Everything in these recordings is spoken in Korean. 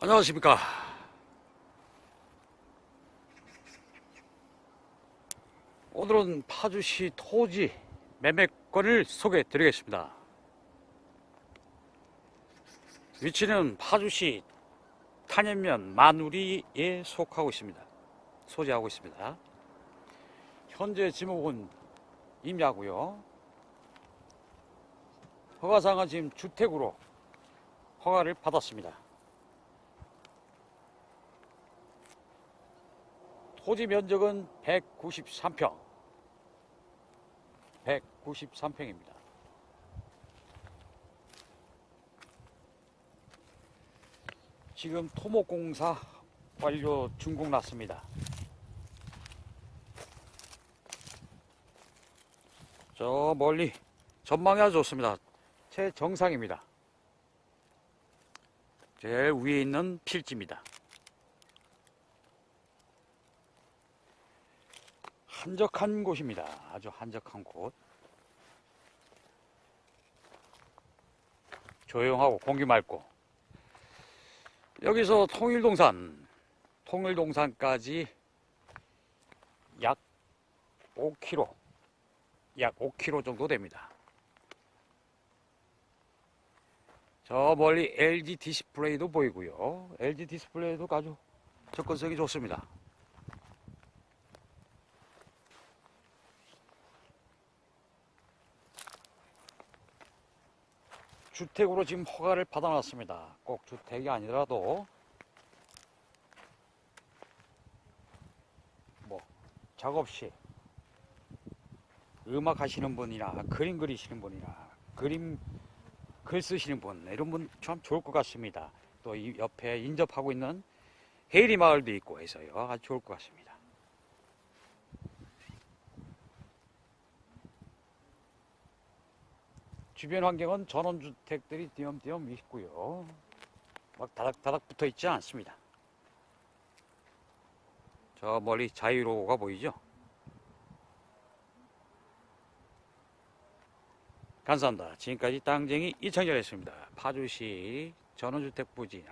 안녕하십니까. 오늘은 파주시 토지 매매권을 소개해 드리겠습니다. 위치는 파주시 탄현면 마누리에 속하고 있습니다. 소재하고 있습니다. 현재 지목은 임야고요. 허가상은 지금 주택으로 허가를 받았습니다. 토지 면적은 193평. 193평입니다. 지금 토목공사 완료 준공 났습니다. 저 멀리 전망이 아주 좋습니다. 최정상입니다. 제일 위에 있는 필지입니다. 한적한 곳입니다. 아주 한적한 곳. 조용하고 공기 맑고. 여기서 통일동산, 통일동산까지 약 5km, 약 5km 정도 됩니다. 저 멀리 LG 디스플레이도 보이고요. LG 디스플레이도 아주 접근성이 좋습니다. 주택으로 지금 허가를 받아놨습니다. 꼭 주택이 아니더라도 뭐 작업실, 음악 하시는 분이나 그림 그리시는 분이나 그림 글 쓰시는 분 이런 분 참 좋을 것 같습니다. 또 이 옆에 인접하고 있는 해리 마을도 있고 해서요 아주 좋을 것 같습니다. 주변 환경은 전원주택들이 띄엄띄엄 있고요. 막 다닥다닥 붙어 있지 않습니다. 저 멀리 자유로가 보이죠? 감사합니다. 지금까지 땅쟁이 이창렬이었습니다. 파주시 전원주택 부지나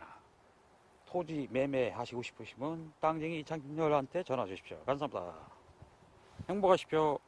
토지 매매하시고 싶으시면 땅쟁이 이창렬한테 전화 주십시오. 감사합니다. 행복하십시오.